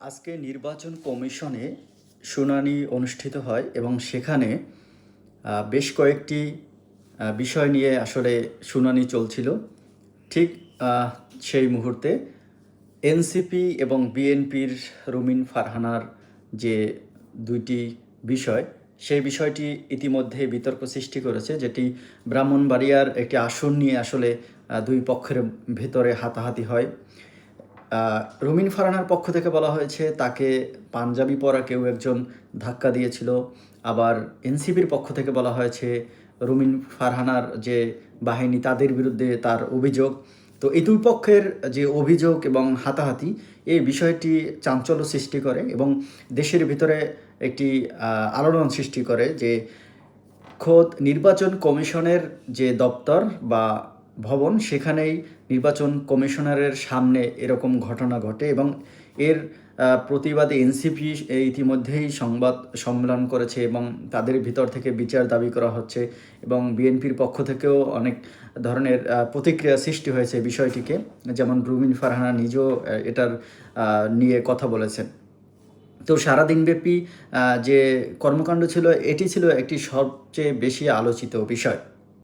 আজকে নির্বাচন কমিশনে শুনানি অনুষ্ঠিত হয় এবং সেখানে বেশ কয়েকটি বিষয় নিয়ে আসলে শুনানি চলছিল। ঠিক সেই মুহূর্তে এনসিপি এবং বিএনপির রুমিন ফারহানার যে দুইটি বিষয়, সেই বিষয়টি ইতিমধ্যে বিতর্ক সৃষ্টি করেছে, যেটি ব্রাহ্মণবাড়িয়ার একটি আসন নিয়ে আসলে দুই পক্ষের ভেতরে হাতাহাতি হয়। রুমিন ফারহানার পক্ষ থেকে বলা হয়েছে, তাকে পাঞ্জাবি পরা কেউ একজন ধাক্কা দিয়েছিল। আবার এনসিপির পক্ষ থেকে বলা হয়েছে, রুমিন ফারহানার যে বাহিনী, তাদের বিরুদ্ধে তার অভিযোগ। তো এই দুই পক্ষের যে অভিযোগ এবং হাতাহাতি, এই বিষয়টি চাঞ্চল্য সৃষ্টি করে এবং দেশের ভিতরে একটি আলোড়ন সৃষ্টি করে যে খোদ নির্বাচন কমিশনের যে দপ্তর বা ভবন, সেখানেই নির্বাচন কমিশনারের সামনে এরকম ঘটনা ঘটে এবং এর প্রতিবাদে এনসিপি ইতিমধ্যেই সংবাদ সম্মেলন করেছে এবং তাদের ভিতর থেকে বিচার দাবি করা হচ্ছে এবং বিএনপির পক্ষ থেকেও অনেক ধরনের প্রতিক্রিয়া সৃষ্টি হয়েছে বিষয়টিকে। যেমন রুমিন ফারহানা নিজেও এটার নিয়ে কথা বলেছেন। তো সারাদিনব্যাপী যে কর্মকাণ্ড ছিল, এটি ছিল একটি সবচেয়ে বেশি আলোচিত বিষয়।